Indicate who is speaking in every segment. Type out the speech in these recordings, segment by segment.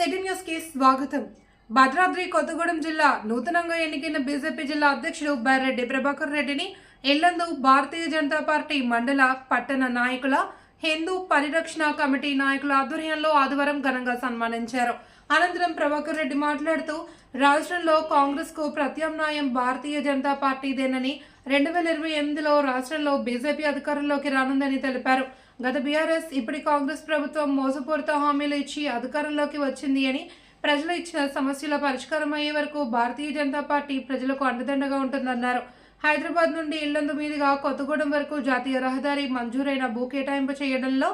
Speaker 1: City న్యూస్కి స్వాగతం. భద్రాద్రి కొత్తగూడెం జిల్లా నూతనంగా ఎన్నికైన బీజేపీ జిల్లా అధ్యక్షుడు బైరెడ్డి ప్రభాకర్ రెడ్డిని ఎల్లందు భారతీయ జనతా పార్టీ మండల పట్టణ నాయకుల హిందూ పరిరక్షణ కమిటీ నాయకుల ఆధ్వర్యంలో ఆదివారం ఘనంగా సన్మానించారు. అనంతరం ప్రభాకర్ రెడ్డి మాట్లాడుతూ రాష్ట్రంలో కాంగ్రెస్కు ప్రత్యామ్నాయం భారతీయ జనతా పార్టీదేనని రెండు వేల ఇరవై ఎనిమిదిలో రాష్ట్రంలో బీజేపీ అధికారంలోకి రానుందని తెలిపారు. గత బీఆర్ఎస్ ఇప్పటి కాంగ్రెస్ ప్రభుత్వం మోసపూరిత హామీలు ఇచ్చి అధికారంలోకి వచ్చింది అని ప్రజలు ఇచ్చిన సమస్యల పరిష్కారం అయ్యే వరకు భారతీయ జనతా పార్టీ ప్రజలకు అండదండగా ఉంటుందన్నారు. హైదరాబాద్ నుండి ఇల్లందు మీదుగా కొత్తగూడెం వరకు జాతీయ రహదారి మంజూరైన భూ కేటాయింపు చేయడంలో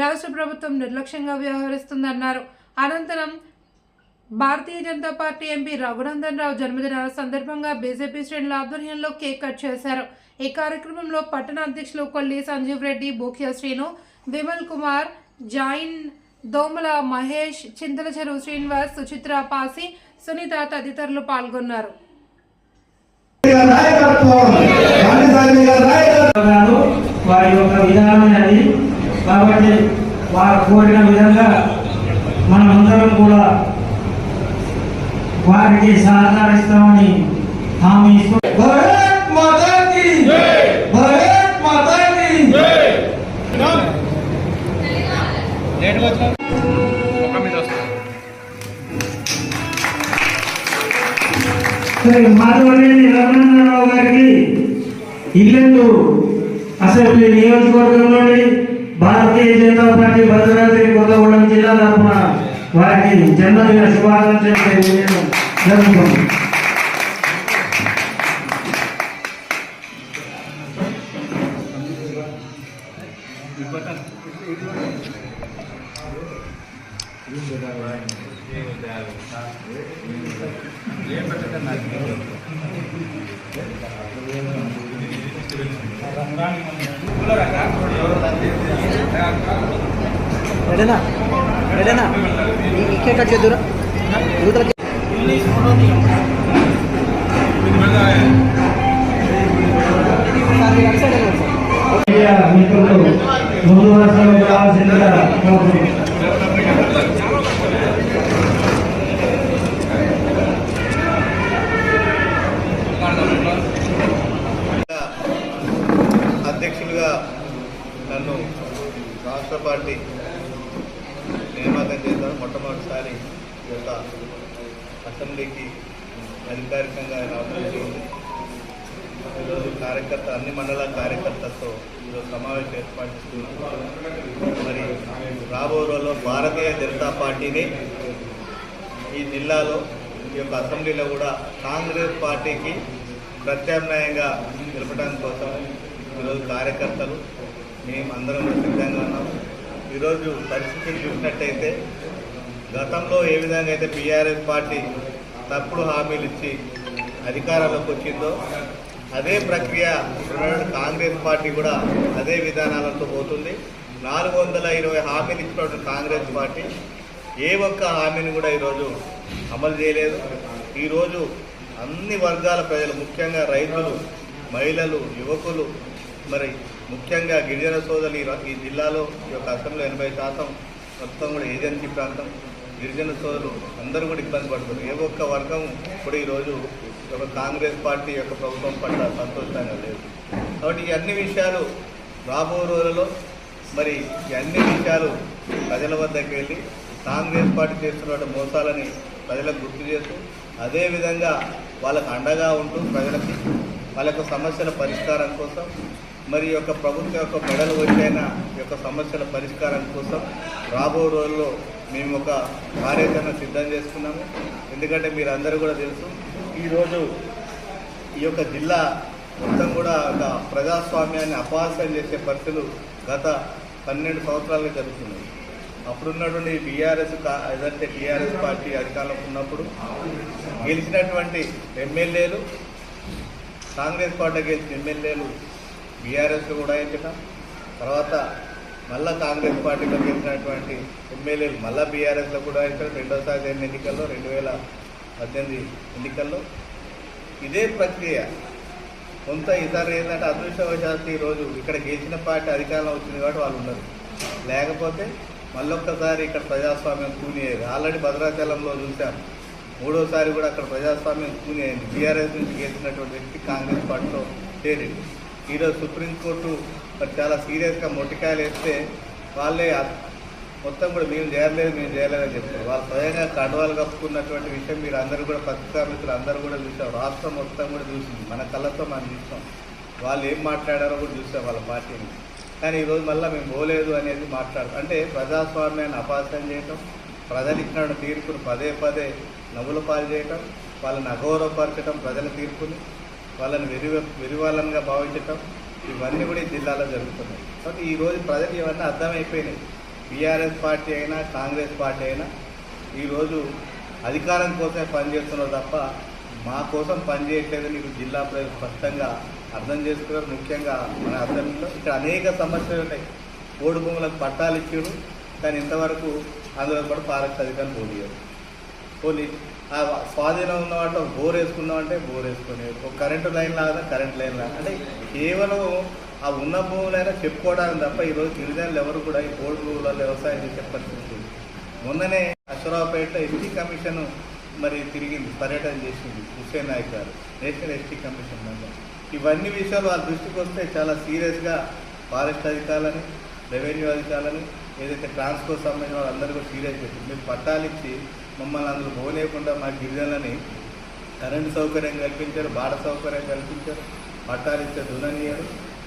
Speaker 1: రాష్ట్ర ప్రభుత్వం నిర్లక్ష్యంగా వ్యవహరిస్తుందన్నారు. అనంతరం భారతీయ జనతా పార్టీ ఎంపీ రఘునందన్ రావు జన్మదిన సందర్భంగా బీజేపీ శ్రేణుల ఆధ్వర్యంలో కేక్ కట్ చేశారు. ఈ కార్యక్రమంలో పట్టణ అధ్యక్షులు కొల్లి సంజీవ్ రెడ్డి బోకియా శ్రీను విమల్ కుమార్ జాయిన్ దోమల మహేష్ చింతల చెరువు శ్రీనివాస్ సుచిత్ర పాసి సునీత తదితరులు పాల్గొన్నారు.
Speaker 2: వారి యొక్క అది కాబట్టి వారు కోరిన విధంగా మనమందరం కూడా వారికి సహకరిస్తామని హామీ ఇస్తూ
Speaker 3: భారత్ మాతా కీ భారత్ మాతా కీ
Speaker 2: సరే మాధవరెడ్డి రమణారావు గారికి ఇల్లెందు అసెంబ్లీ నియోజకవర్గంలోని భారతీయ జనతా పార్టీ భద్రాద్రి కొత్తగూడెం జిల్లా తరఫున వారికి జన్మదిన శుభాకాంక్షలు తెలియజేయడం జరుగుతుంది.
Speaker 4: రెడేనా? రెడేనా? ఈ కట్ చేద్దురా. యువతలకి
Speaker 2: మిత్రులు ముందు వరుసలో కావాల్సిందిగా కోరుతున్నాను.
Speaker 5: అధ్యక్షులుగా నన్ను రాష్ట్ర పార్టీ నియామకం చేశారు మొట్టమొదటిసారి ఈ యొక్క అసెంబ్లీకి అధికారికంగా రావడం జరిగింది ఈరోజు కార్యకర్త అన్ని మండల కార్యకర్తలతో ఈరోజు సమావేశం ఏర్పాటు చేస్తున్నాం. మరి రాబో రోజుల్లో భారతీయ జనతా పార్టీని ఈ జిల్లాలో ఈ యొక్క అసెంబ్లీలో కూడా కాంగ్రెస్ పార్టీకి ప్రత్యామ్నాయంగా నిలపడానికి కోసం ఈరోజు కార్యకర్తలు మేము అందరం సిద్ధంగా ఉన్నాం. ఈరోజు పరిస్థితిని చూసినట్టయితే గతంలో ఏ విధంగా అయితే బీఆర్ఎస్ పార్టీ తప్పుడు హామీలు ఇచ్చి అధికారంలోకి వచ్చిందో అదే ప్రక్రియ కాంగ్రెస్ పార్టీ కూడా అదే విధానాలతో పోతుంది. నాలుగు వందల ఇరవై హామీలు ఇచ్చినటువంటి కాంగ్రెస్ పార్టీ ఏ ఒక్క హామీని కూడా ఈరోజు అమలు చేయలేదు. ఈరోజు అన్ని వర్గాల ప్రజలు ముఖ్యంగా రైతులు మహిళలు యువకులు మరి ముఖ్యంగా గిరిజన సోదరులు ఈ ఈ జిల్లాలో ఈ యొక్క అసెంబ్లీ ఎనభై శాతం మొత్తం కూడా ఏజెన్సీ ప్రాంతం. గిరిజన సోదరులు అందరూ కూడా ఇబ్బంది పడుతున్నారు. ఏ ఒక్క వర్గం కూడా ఈరోజు కాంగ్రెస్ పార్టీ యొక్క ప్రభుత్వం పట్ల సంతోషంగా లేదు. కాబట్టి ఈ అన్ని విషయాలు రాబో రోజులలో మరి ఈ అన్ని విషయాలు ప్రజల వద్దకు వెళ్ళి కాంగ్రెస్ పార్టీ చేస్తున్న మోసాలని ప్రజలకు గుర్తు చేస్తూ అదేవిధంగా వాళ్ళకు అండగా ఉంటూ ప్రజలకి వాళ్ళ యొక్క సమస్యల పరిష్కారం కోసం మరి యొక్క ప్రభుత్వం యొక్క మెడలు వచ్చైన యొక్క సమస్యల పరిష్కారం కోసం రాబో రోజుల్లో మేము ఒక కార్యాచరణ సిద్ధం చేసుకున్నాము. ఎందుకంటే మీరు అందరూ కూడా తెలుసు ఈరోజు ఈ యొక్క జిల్లా మొత్తం కూడా ఒక ప్రజాస్వామ్యాన్ని అపహాస్యం చేసే పరిస్థితులు గత పన్నెండు సంవత్సరాలుగా జరుగుతున్నాయి. అప్పుడున్నటువంటి బీఆర్ఎస్ ఏదంటే టీఆర్ఎస్ పార్టీ అధికారంలో ఉన్నప్పుడు గెలిచినటువంటి ఎమ్మెల్యేలు కాంగ్రెస్ పార్టీ గెలిచిన ఎమ్మెల్యేలు బీఆర్ఎస్ కూడా ఎంచటం తర్వాత మళ్ళా కాంగ్రెస్ పార్టీలో గెలిచినటువంటి ఎమ్మెల్యేలు మళ్ళా బీఆర్ఎస్లో కూడా ఎంచడం రెండోసారి ఎన్నికల్లో రెండు వేల పద్దెనిమిది ఎన్నికల్లో ఇదే ప్రక్రియ. కొంత ఇతర ఏంటంటే అదృష్టవశాత్తు ఈరోజు ఇక్కడ గెలిచిన పార్టీ అధికారంలో వచ్చింది కాబట్టి వాళ్ళు ఉన్నారు. లేకపోతే మళ్ళొక్కసారి ఇక్కడ ప్రజాస్వామ్యం కూనియేది ఆల్రెడీ భద్రాచలంలో చూసాం. మూడోసారి కూడా అక్కడ ప్రజాస్వామ్యం కూనియేది బీఆర్ఎస్ నుంచి గెలిచినటువంటి వ్యక్తి కాంగ్రెస్ పార్టీలో చేరింది. ఈరోజు సుప్రీంకోర్టు మరి చాలా సీరియస్గా మొట్టికాయలు వేస్తే వాళ్ళే మొత్తం కూడా మేము చేయలేదు మేము చేయలేదని చెప్తారు వాళ్ళు స్వయంగా కండువాలు కప్పుకున్నటువంటి విషయం మీరు అందరూ కూడా పత్రికా మిత్రులు అందరూ కూడా చూసాం రాష్ట్రం మొత్తం కూడా చూసింది. మన కళ్ళతో మనం చూసాం వాళ్ళు ఏం మాట్లాడారో కూడా చూసాం వాళ్ళ పార్టీని. కానీ ఈరోజు మళ్ళీ మేము పోలేదు అనేది మాట్లాడు అంటే ప్రజాస్వామ్యాన్ని అపాస్యం చేయటం ప్రజలు ఇచ్చిన తీర్పును పదే పదే నవ్వుల పాలు చేయటం వాళ్ళని అగౌరవపరచడం ప్రజల తీర్పుని వాళ్ళని వెరివ వెరివాళ్ళనిగా భావించటం ఇవన్నీ కూడా ఈ జిల్లాలో జరుగుతున్నాయి. కాబట్టి ఈరోజు ప్రజలు ఇవన్నీ అర్థమైపోయినాయి. బీఆర్ఎస్ పార్టీ అయినా కాంగ్రెస్ పార్టీ అయినా ఈరోజు అధికారం కోసమే పనిచేస్తున్నారు తప్ప మా కోసం పనిచేయట్లేదని ఇప్పుడు జిల్లా ప్రజలు స్పష్టంగా అర్థం చేసుకున్నారు. ముఖ్యంగా మన అసెంబ్లీలో ఇక్కడ అనేక సమస్యలు ఉన్నాయి. ఓడి భూములకు పట్టాలు ఇచ్చారు కానీ ఇంతవరకు అందులో కూడా ఫారెస్ట్ అధికారులు పోనీయరు పోనీ ఆ స్వాధీనం ఉన్న వాటిలో బోర్ వేసుకున్నామంటే బోర్ వేసుకునేది ఒక కరెంటు లైన్ లాగా కరెంట్ లైన్ లాగా. అంటే కేవలం ఆ ఉన్న భూములైనా చెప్పుకోవడానికి తప్ప ఈరోజు గిరిజనులు ఎవరు కూడా ఈ కోడి భూములలో వ్యవసాయం చేసే పరిస్థితి మొన్ననే అశ్వరావుపేటలో ఎస్టీ కమిషన్ మరి తిరిగింది పర్యటన చేసింది హుస్సేన్ నాయక్ గారు నేషనల్ ఎస్టీ కమిషన్ మెంబర్. ఇవన్నీ విషయాలు వాళ్ళ దృష్టికి వస్తే చాలా సీరియస్గా ఫారెస్ట్ అధికారులని రెవెన్యూ అధికారులని ఏదైతే ట్రాన్స్పోర్ట్ సంబంధించిన వాళ్ళందరూ కూడా సీరియస్ చేసింది మీరు పట్టాలు ఇచ్చి మమ్మల్ని అందులో పోలేకుండా మా గిరిజనులని కరెంటు సౌకర్యం కల్పించారు బాడ సౌకర్యం కల్పించారు పట్టాలు ఇచ్చే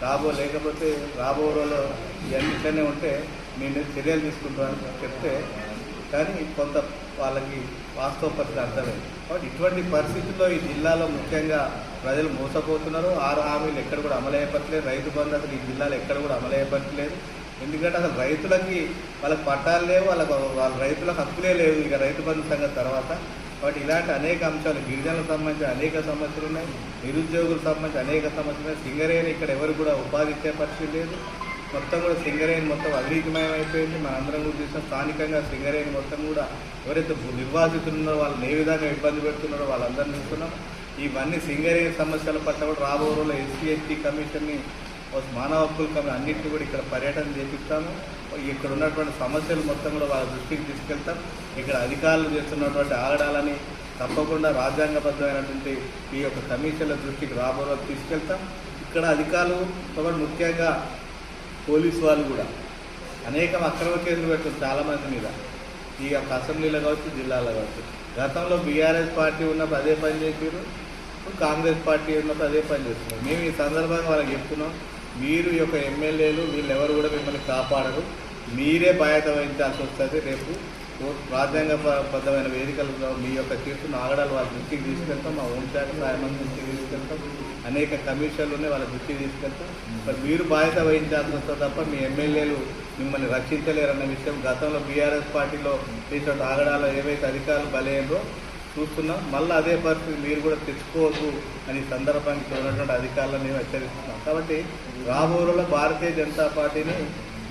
Speaker 5: రాబో లేకపోతే రాబో రోజుల్లో ఇవన్నిట్లనే ఉంటే నేను చర్యలు తీసుకుంటాను చెప్తే కానీ కొంత వాళ్ళకి వాస్తవ పరిస్థితి అర్థమైంది. కాబట్టి ఇటువంటి పరిస్థితుల్లో ఈ జిల్లాలో ముఖ్యంగా ప్రజలు మోసపోతున్నారు. ఆరు హామీలు ఎక్కడ కూడా అమలయ్యపట్లేదు రైతు బంధు అసలు ఈ జిల్లాలో ఎక్కడ కూడా అమలయ్యపట్లేదు ఎందుకంటే అసలు రైతులకి వాళ్ళకి పట్టాలు లేవు. వాళ్ళకి వాళ్ళ రైతులకు హక్కులే లేవు. ఇక రైతు బంధు సంగతి తర్వాత. కాబట్టి ఇలాంటి అనేక అంశాలు గిరిజనులకు సంబంధించిన అనేక సమస్యలు ఉన్నాయి నిరుద్యోగులకు సంబంధించి అనేక సమస్యలు ఉన్నాయి. సింగరేణి ఇక్కడ ఎవరు కూడా ఉపాధి ఇచ్చే పరిస్థితి లేదు. మొత్తం కూడా సింగరేణి మొత్తం అవినీతిమయం అయిపోయింది మనందరం కూడా చూసిన స్థానికంగా సింగరేణి మొత్తం కూడా ఎవరైతే భూ- నిర్వాసితులు ఉన్నారో వాళ్ళని ఏ విధంగా ఇబ్బంది పెడుతున్నారో వాళ్ళందరినీ చూస్తున్నాం. ఇవన్నీ సింగరేణి సమస్యల పట్ల కూడా రాబో రోజుల్లో ఎస్సీ ఎస్టీ కమిషన్ని ఒక మానవ హక్కుల కమిషన్ అన్నింటినీ కూడా ఇక్కడ పర్యటన చేపిస్తాము. ఇక్కడ ఉన్నటువంటి సమస్యలు మొత్తం కూడా వాళ్ళ దృష్టికి తీసుకెళ్తాం. ఇక్కడ అధికారులు చేస్తున్నటువంటి ఆగడాలని తప్పకుండా రాజ్యాంగబద్ధమైనటువంటి ఈ యొక్క కమిషన్ల దృష్టికి రాబోలో తీసుకెళ్తాం. ఇక్కడ అధికారులు కాబట్టి ముఖ్యంగా పోలీసు వాళ్ళు కూడా అనేక అక్రమ కేసులు పెట్టారు చాలామంది మీద. ఈ యొక్క అసెంబ్లీలో కావచ్చు జిల్లాలో కావచ్చు. గతంలో బీఆర్ఎస్ పార్టీ ఉన్నప్పుడు అదే పని చేసారు కాంగ్రెస్ పార్టీ ఉన్నప్పుడు అదే పని చేస్తున్నారు. మేము ఈ సందర్భంగా వాళ్ళకి చెప్తున్నాం మీరు యొక్క ఎమ్మెల్యేలు వీళ్ళెవరు కూడా మిమ్మల్ని కాపాడరు. మీరే బాధ్యత వహించాల్సి వస్తుంది. రేపు రాజ్యాంగబద్ధమైన వేదికలలో మీ యొక్క తీర్పును ఆగడాలు వాళ్ళ దృష్టికి తీసుకెళ్తాం. మా హోంశాఖ సహాయ దృష్టికి తీసుకెళ్తాం. అనేక కమిషన్లు ఉన్నాయి వాళ్ళ దృష్టికి తీసుకెళ్తాం. మరి మీరు బాధ్యత వహించాల్సి వస్తుంది తప్ప మీ ఎమ్మెల్యేలు మిమ్మల్ని రక్షించలేరన్న విషయం గతంలో బీఆర్ఎస్ పార్టీలో చేసిన ఆగడాలు ఏవైతే అధికారులు బలయ్యారో చూస్తున్నాం. మళ్ళీ అదే పరిస్థితి మీరు కూడా తెచ్చుకోవద్దు అని సందర్భానికి ఉన్నటువంటి అధికారులను మేము హెచ్చరిస్తున్నాం. కాబట్టి రాబోరులో భారతీయ జనతా పార్టీని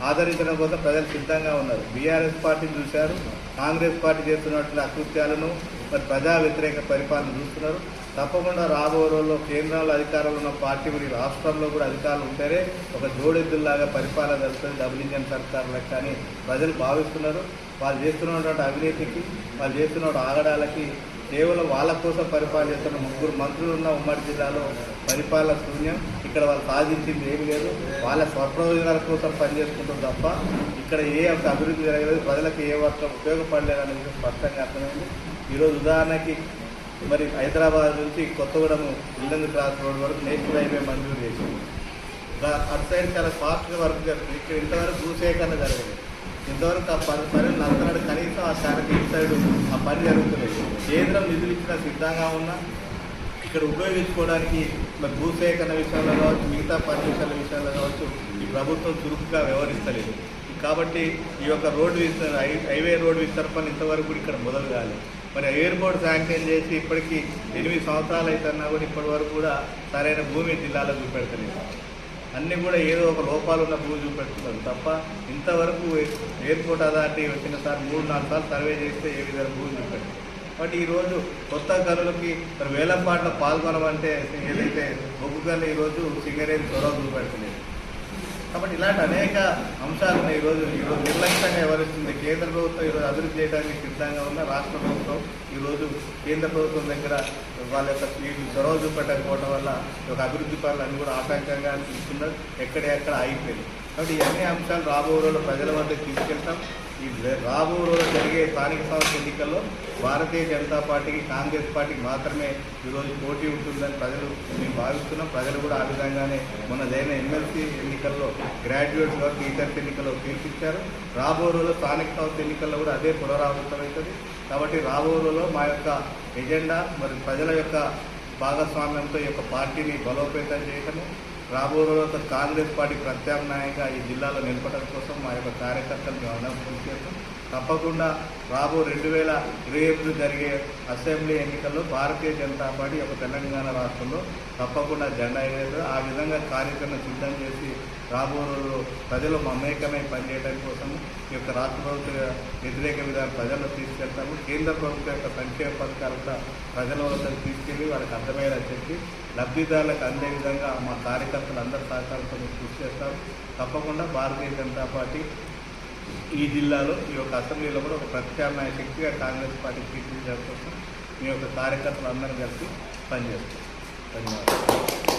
Speaker 5: ఆదరించడం కోసం ప్రజలు సిద్ధంగా ఉన్నారు. బీఆర్ఎస్ పార్టీని చూశారు. కాంగ్రెస్ పార్టీ చేస్తున్నటువంటి అకృత్యాలను మరి ప్రజా వ్యతిరేక పరిపాలన చూస్తున్నారు. తప్పకుండా రాబో రోజుల్లో కేంద్రంలో అధికారంలో ఉన్న పార్టీ మరియు రాష్ట్రంలో కూడా అధికారులు ఉంటేనే ఒక జోడెద్దుల్లాగా పరిపాలన జరుగుతుంది. డబుల్ ఇంజన్ సర్కార్ లెక్క అని ప్రజలు భావిస్తున్నారు. వాళ్ళు చేస్తున్నటువంటి అవినీతికి వాళ్ళు చేస్తున్న ఆగడాలకి కేవలం వాళ్ళ కోసం పరిపాలన చేస్తున్న ముగ్గురు మంత్రులు ఉన్న ఉమ్మడి జిల్లాలో పరిపాలన శూన్యం. ఇక్కడ వాళ్ళు సాధించింది ఏమి లేదు. వాళ్ళ స్వప్రయోజనాల కోసం పనిచేసుకుంటాం తప్ప ఇక్కడ ఏ ఒక అభివృద్ధి జరగలేదు. ప్రజలకు ఏ ఒక్క ఉపయోగపడలేదు అనే విషయం స్పష్టంగా అర్థమైంది. ఈరోజు ఉదాహరణకి మరి హైదరాబాద్ నుంచి కొత్తగూడెం ఇల్లందు క్రాస్ రోడ్ వరకు నేషనల్ హైవే మంజూరు చేసింది. అటు సైడ్ చాలా ఫాస్ట్గా వర్క్ జరుగుతుంది. ఇక్కడ ఇంతవరకు భూసేకరణ జరగలేదు. ఇంతవరకు ఆ పని పని నడుతున్నాడు కనీసం ఆ శాఖకి ఇటు సైడ్ ఆ పని జరుగుతుంది కేంద్రం నిధులు ఇచ్చిన సిద్ధంగా ఉన్నా ఇక్కడ ఉపయోగించుకోవడానికి మరి భూసేకరణ విషయాల్లో కావచ్చు మిగతా పర్మిషన్ల విషయాల్లో కావచ్చు ఈ ప్రభుత్వం చురుకుగా వ్యవహరిస్తలేదు. కాబట్టి ఈ యొక్క రోడ్డు విస్తరణ హైవే రోడ్డు విస్తరణ ఇంతవరకు కూడా ఇక్కడ మొదలు కాలేదు. మరి ఎయిర్పోర్ట్ శాంక్షన్ చేసి ఇప్పటికీ ఎనిమిది సంవత్సరాలు అవుతున్నా కూడా ఇప్పటి వరకు కూడా సరైన భూమి జిల్లాలో చూపెడతలేదు. అన్నీ కూడా ఏదో ఒక లోపాలు ఉన్న భూమి చూపెడుతున్నారు తప్ప ఇంతవరకు ఎయిర్పోర్ట్ అథారిటీ వచ్చిన సార్ మూడు నాలుగు సార్లు సర్వే చేస్తే ఏ విధంగా భూమి చూపెట్టారు బట్ ఈరోజు కొత్త గనులకి మరి వేలంపాట్లో పాల్గొనమంటే ఏదైతే ఒక్కొక్కరిని ఈరోజు సింగరేజ్ చొరవ చూపెట్టలేదు కాబట్టి ఇలాంటి అనేక అంశాలను ఈరోజు ఈరోజు నిర్లక్ష్యంగా వ్యవహరిస్తుంది. కేంద్ర ప్రభుత్వం ఈరోజు అభివృద్ధి చేయడానికి సిద్ధంగా ఉన్న రాష్ట్ర ప్రభుత్వం ఈరోజు కేంద్ర ప్రభుత్వం దగ్గర వాళ్ళ యొక్క వీళ్ళు చొరవ చూపెట్టకపోవడం వల్ల ఒక అభివృద్ధి పనులు అన్ని కూడా ఆటంకంగా అనిపిస్తున్నారు ఎక్కడెక్కడ ఆగిపోయింది కాబట్టి అన్ని అంశాలు రాబో రోజుల్లో ప్రజల వద్దకు తీసుకెళ్తాం. ఈ రాబో రోజుల్లో జరిగే స్థానిక సంస్థ ఎన్నికల్లో భారతీయ జనతా పార్టీకి కాంగ్రెస్ పార్టీకి మాత్రమే ఈరోజు పోటీ ఉంటుందని ప్రజలు మేము భావిస్తున్నాం. ప్రజలు కూడా ఆ విధంగానే మొన్న జరిగిన ఎమ్మెల్సీ ఎన్నికల్లో గ్రాడ్యుయేట్స్ వరకు టీచర్స్ ఎన్నికల్లో తీర్చిచ్చారు. రాబో రోజుల్లో స్థానిక సంస్థ ఎన్నికల్లో కూడా అదే పునరావృతమవుతుంది. కాబట్టి రాబో రోజుల్లో మా యొక్క ఎజెండా మరి ప్రజల యొక్క భాగస్వామ్యంతో ఈ యొక్క పార్టీని బలోపేతం చేయటము రాబో రోజుల్లో కాంగ్రెస్ పార్టీ ప్రత్యామ్నాయంగా ఈ జిల్లాలో నిలపడం కోసం మా యొక్క కార్యకర్తలు మేము కృషి చేస్తాం. తప్పకుండా రాబో రెండు వేల ఇరవై ఎనిమిది జరిగే అసెంబ్లీ ఎన్నికల్లో భారతీయ జనతా పార్టీ ఒక తెలంగాణ రాష్ట్రంలో తప్పకుండా జెండా ఎగరేది. ఆ విధంగా కార్యక్రమం సిద్ధం చేసి రాబో రోజుల్లో ప్రజలు మమేకమై పనిచేయడం కోసం ఈ యొక్క రాష్ట్ర ప్రభుత్వ వ్యతిరేక విధానం ప్రజల్లో తీసుకెళ్తాము. కేంద్ర ప్రభుత్వం యొక్క సంక్షేమ పథకాలు కూడా ప్రజల వద్దకు తీసుకెళ్ళి వాళ్ళకి అర్థమయ్యేలా చెప్పి లబ్ధిదారులకు అందే విధంగా మా కార్యకర్తలు అందరి సహకారంతో మేము కృషి చేస్తాం తప్పకుండా భారతీయ జనతా పార్టీ ఈ జిల్లాలో ఈ యొక్క అసెంబ్లీలో కూడా ఒక ప్రత్యామ్నాయ శక్తిగా కాంగ్రెస్ పార్టీ తీర్చిదిద్దడం కోసం మీ యొక్క కార్యకర్తలు అందరం కలిసి పనిచేస్తాం. ధన్యవాదాలు.